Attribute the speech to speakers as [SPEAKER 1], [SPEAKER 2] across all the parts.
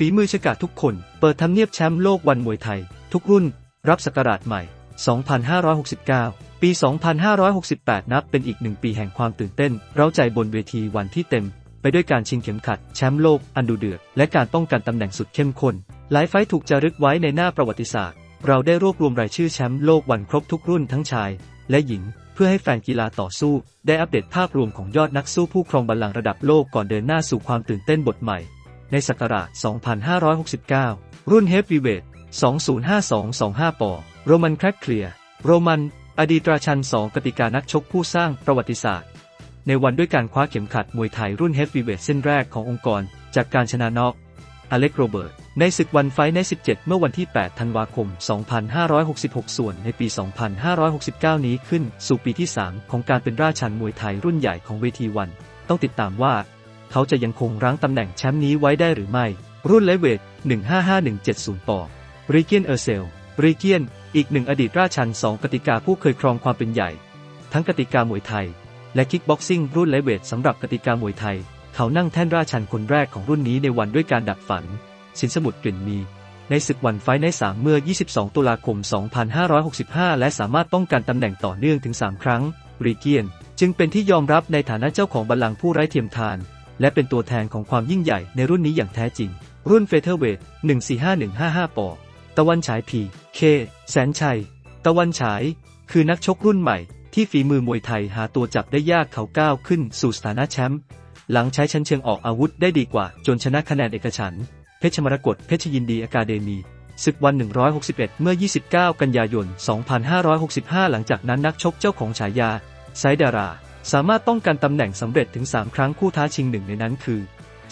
[SPEAKER 1] ฝีมือชกาทุกคน เปิดทำเนียบแชมป์โลกวันมวยไทย ทุกรุ่น รับศักราชใหม่ 2569 ปี 2568 นับเป็นอีกหนึ่งปีแห่งความตื่นเต้น เร้าใจบนเวทีวันที่เต็ม ไปด้วยการชิงเข็มขัด แชมป์โลก อันดุเดือด และการป้องกันตำแหน่งสุดเข้มข้น หลายไฟท์ถูกจารึกไว้ในหน้าประวัติศาสตร์ เราได้รวบรวมรายชื่อแชมป์โลกวันครบทุกรุ่นทั้งชาย และหญิงเพื่อให้แฟนกีฬาต่อสู้ ได้อัปเดตภาพรวมของยอดนักสู้ผู้ครองบัลลังก์ระดับโลกก่อนเดินหน้าสู่ความตื่นเต้นบทใหม่ ในศักราช 2569 รุ่นเฮฟวีเวท2052-25 ปอโรมันแครกเคลียร์ โรมัน อดีตราชัน2กติกานักชกผู้สร้างประวัติศาสตร์ ในวันด้วยการคว้าเข็มขัดมวยไทยรุ่นเฮฟวีเวทเส้นแรกขององค์กร จากการชนะน็อกอเล็กโรเบิร์ต ในศึกวันไฟใน 17 เมื่อวันที่ 8 ธันวาคม 2566 ส่วนในปี 2569 นี้ขึ้นสู่ปีที่ 3 ของการเป็นราชันมวยไทยรุ่นใหญ่ของเวทีวัน ต้องติดตามว่า เขาจะยังคงรั้งตำแหน่งแชมป์นี้ไว้ได้หรือไม่ รุ่นไลเวท 155170 ปอริเกียนเออร์เซลริเกียน อีกหนึ่งอดีตราชัน2กติกาผู้เคยครองความเป็นใหญ่ ทั้งกติกามวยไทย และคิกบ็อกซิ่งรุ่นไลเวทสำหรับกติกามวยไทย เขานั่งแท่นราชันคนแรกของรุ่นนี้ในวันด้วยการดับฝัน สินสมุทรกลิ่นมีในศึกวันไฟท์ใน3เมื่อ 22 ตุลาคม 2565 และสามารถป้องกันตำแหน่งต่อเนื่องถึง 3 ครั้ง ริเกียน จึงเป็นที่ยอมรับในฐานะเจ้าของบัลลังก์ผู้ไร้เทียมทาน และเป็นตัวแทนของความยิ่งใหญ่ในรุ่นนี้อย่างแท้จริง รุ่นเฟเธอร์เวท145155 ปอ ตะวันฉายพี เค แสนชัย ตะวันฉาย คือนักชกรุ่นใหม่ที่ฝีมือมวยไทยหาตัวจับได้ยากเขาก้าวขึ้นสู่สถานะแชมป์หลังใช้ชั้นเชิงออกอาวุธได้ดีกว่า จนชนะคะแนนเอกฉันเพชรมรกตเพชรยินดีอะคาเดมีศึกวัน 161 เมื่อ 29 กันยายน 2565 หลังจากนั้นนักชกเจ้าของฉายาไซดารา สามารถป้องกันตำแหน่งสำเร็จถึง 3 ครั้งคู่ท้าชิงหนึ่งในนั้นคือ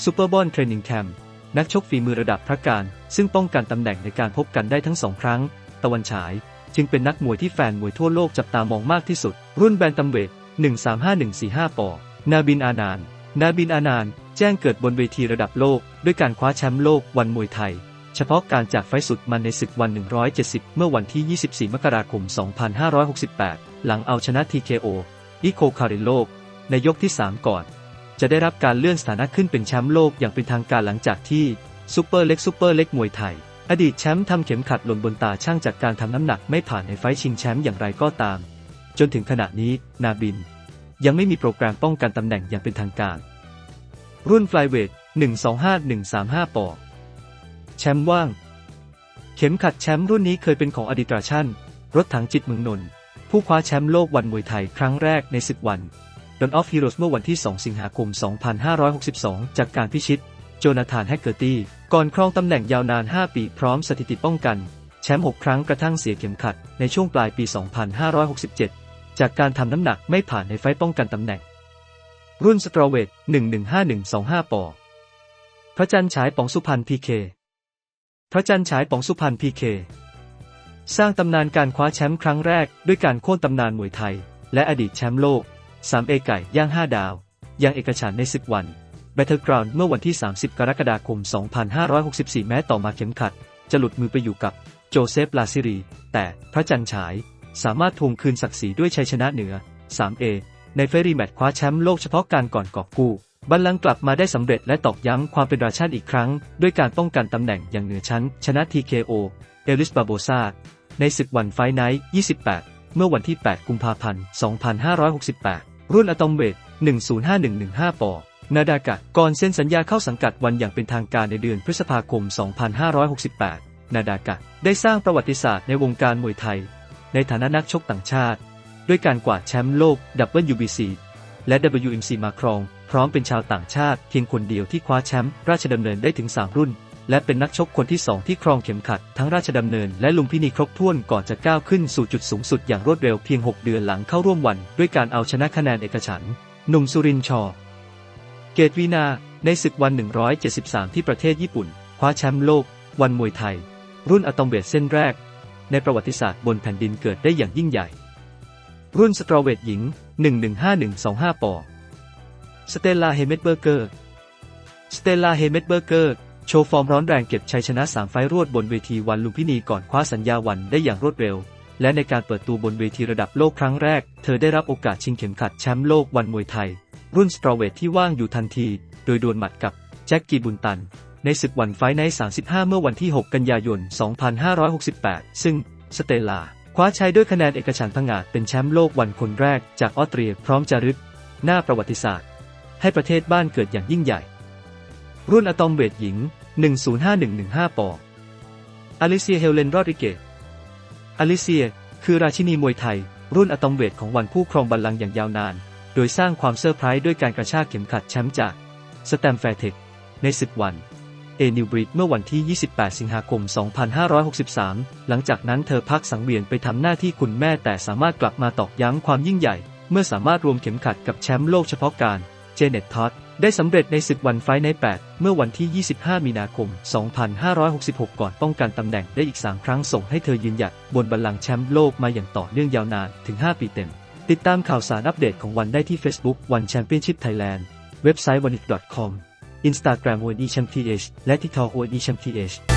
[SPEAKER 1] ซูเปอร์บอลเทรนนิ่งแคมป์นักชกฝีมือระดับพระการ ซึ่งป้องกันตำแหน่งในการพบกันได้ทั้งสองครั้ง ตะวันฉาย จึงเป็นนักมวยที่แฟนมวยทั่วโลกจับตามองมากที่สุด รุ่นแบนตัมเวท135145 ปอ นาบินอานาน นาบินอานาน แจ้งเกิดบนเวทีระดับโลก ด้วยการคว้าแชมป์โลกวันมวยไทย เฉพาะการจากไฟสุดมันในศึกวัน 170 เมื่อวันที่ 24 มกราคม 2568 หลังเอาชนะ TKO อิโคคาริโลก ในยกที่ 3 ก่อน จะได้รับการเลื่อนสถานะขึ้นเป็นแชมป์โลกอย่างเป็นทางการหลังจากที่ซูเปอร์เล็กซูเปอร์เล็กมวยไทย อดีตแชมป์ทำเข็มขัดหล่นบนตาช่างจากการทำน้ำหนักไม่ผ่านในไฟชิงแชมป์อย่างไรก็ตาม จนถึงขณะนี้นาบิน ยังไม่มีโปรแกรมป้องกันตำแหน่งอย่างเป็นทางการ รุ่นฟลายเวท125135 ปอแชมป์ว่าง เข็มขัดแชมป์รุ่นนี้เคยเป็นของอดีตราชันรถถังจิตเมืองนนท์ ผู้คว้าแชมป์โลกวันมวยไทยครั้งแรกในศึกวันดอนออฟฮีโร่เมื่อวันที่ 2 สิงหาคม 2562 จากการพิชิต โจนาธานแฮกเกอร์ตี้ ก่อนครองตำแหน่งยาวนาน 5 ปีพร้อมสถิติป้องกัน แชมป์ 6 ครั้งกระทั่งเสียเข็มขัด ในช่วงปลายปี 2567 จากการทำน้ำหนักไม่ผ่านในไฟป้องกันตำแหน่ง รุ่นสตรอเวท 115125 ปอ พระจันทร์ฉายป๋องสุพรรณพีเค พระจันทร์ฉายป๋องสุพรรณพีเค สร้างตำนานการคว้าแชมป์ครั้งแรกด้วยการโค่นตำนานมวยไทย และอดีตแชมป์โลก 3 เอไก่ย่าง 5 ดาว ยังเอกฉันในศึกวัน Battleground เมื่อวันที่ 30 กรกฎาคม 2564 แม้ต่อมาเข็มขัด จะหลุดมือไปอยู่กับโจเซฟ ลาซิรี แต่พระจันทร์ฉายสามารถทวงคืนศักดิ์ศรีด้วยชัยชนะเหนือ 3A ในเฟรีแมตช์คว้าแชมป์โลกเฉพาะการก่อนกอบกู้บัลลังก์กลับมาได้สำเร็จและตอกย้ำความเป็นราชาติอีกครั้ง ด้วยการป้องกันตำแหน่งอย่างเหนือชั้น ชนะ TKO เอลิสบาโบซา ในศึกวันไฟไนท์28 เมื่อวันที่ 8 กุมภาพันธ์ 2568 รุ่นอะตอมเวท 105115 ปอ นาดากะ ก่อนเซ็นสัญญาเข้าสังกัดวันอย่างเป็นทางการในเดือนพฤษภาคม 2568 นาดากะ ได้สร้างประวัติศาสตร์ในวงการมวยไทย ในฐานะนักชกต่างชาติ ด้วยการกวาดแชมป์โลก WBC และ WMC มาครอง พร้อมเป็นชาวต่างชาติเพียงคนเดียวที่คว้าแชมป์ราชดำเนินได้ถึง 3 รุ่น และเป็นนักชกคนที่2ที่ครองเข็มขัดทั้งราชดำเนินและลุมพินีครบถ้วนก่อนจะก้าวขึ้นสู่จุดสูงสุดอย่างรวดเร็วเพียง 6 เดือนหลังเข้าร่วมวันด้วยการเอาชนะคะแนนเอกฉันท์หนุ่มสุรินทร์ชอ เกตวีนา ในศึกวัน 173 ที่ประเทศญี่ปุ่น คว้าแชมป์โลก วันมวยไทย รุ่นอะตอมเวทเส้นแรก ในประวัติศาสตร์บนแผ่นดินเกิดได้อย่างยิ่งใหญ่ รุ่นสตรอเวทหญิง 115125 ปอ สเตลลาเฮเมตเบอร์เกอร์ สเตลลาเฮเมตเบอร์เกอร์ โชว์ฟอร์มร้อนแรงเก็บชัยชนะ 3 ไฟล์รวดบนเวทีวันลุมพินีก่อนคว้าสัญญาวันได้อย่างรวดเร็ว และในการเปิดตัวบนเวทีระดับโลกครั้งแรก เธอได้รับโอกาสชิงเข็มขัดแชมป์โลกวันมวยไทย รุ่นสตรอเวทที่ว่างอยู่ทันที โดยดวลหมัดกับแจ็คกีบุนตัน ในศึกวันไฟท์ไน35 เมื่อวันที่ 6 กันยายน 2568 ซึ่งสเตลาคว้าชัยด้วยคะแนนเอกฉันท์ผงาดเป็นแชมป์โลกวันคนแรกจากออสเตรียพร้อมจารึก หน้าประวัติศาสตร์ ให้ประเทศบ้านเกิดอย่างยิ่งใหญ่ รุ่นอะตอมเวทหญิง 105115 ปออลิเซียเฮเลนรอดริเกตอลิเซีย คือราชินีมวยไทย รุ่นอะตอมเวทของวันผู้ครองบัลลังก์อย่างยาวนาน โดยสร้างความเซอร์ไพรส์ด้วยการกระชากเข็มขัดแชมป์จากสแตมแฟร์เทคในศึกวันเอนิวบริดเมื่อวันที่ 28 สิงหาคม 2563 หลังจากนั้นเธอพักสังเวียนไปทำหน้าที่คุณแม่แต่สามารถกลับมาตอกย้ำความยิ่งใหญ่ เมื่อสามารถรวมเข็มขัดกับแชมป์โลกเฉพาะการ เจเน็ตท็อต ได้สำเร็จในศึกวันไฟใน 8 เมื่อวันที่ 25 มีนาคม 2566 ก่อนป้องกันตำแหน่งได้อีก 3 ครั้งส่งให้เธอยืนหยัดบนบัลลังก์แชมป์โลกมาอย่างต่อเนื่องยาวนานถึง 5 ปีเต็ม ติดตามข่าวสารอัปเดตของวันได้ที่ Facebook วันแชมเปี้ยนชิพไทยแลนด์เว็บไซต์ one com Instagram one e c h a m p h และ TikTok one e c h a m p h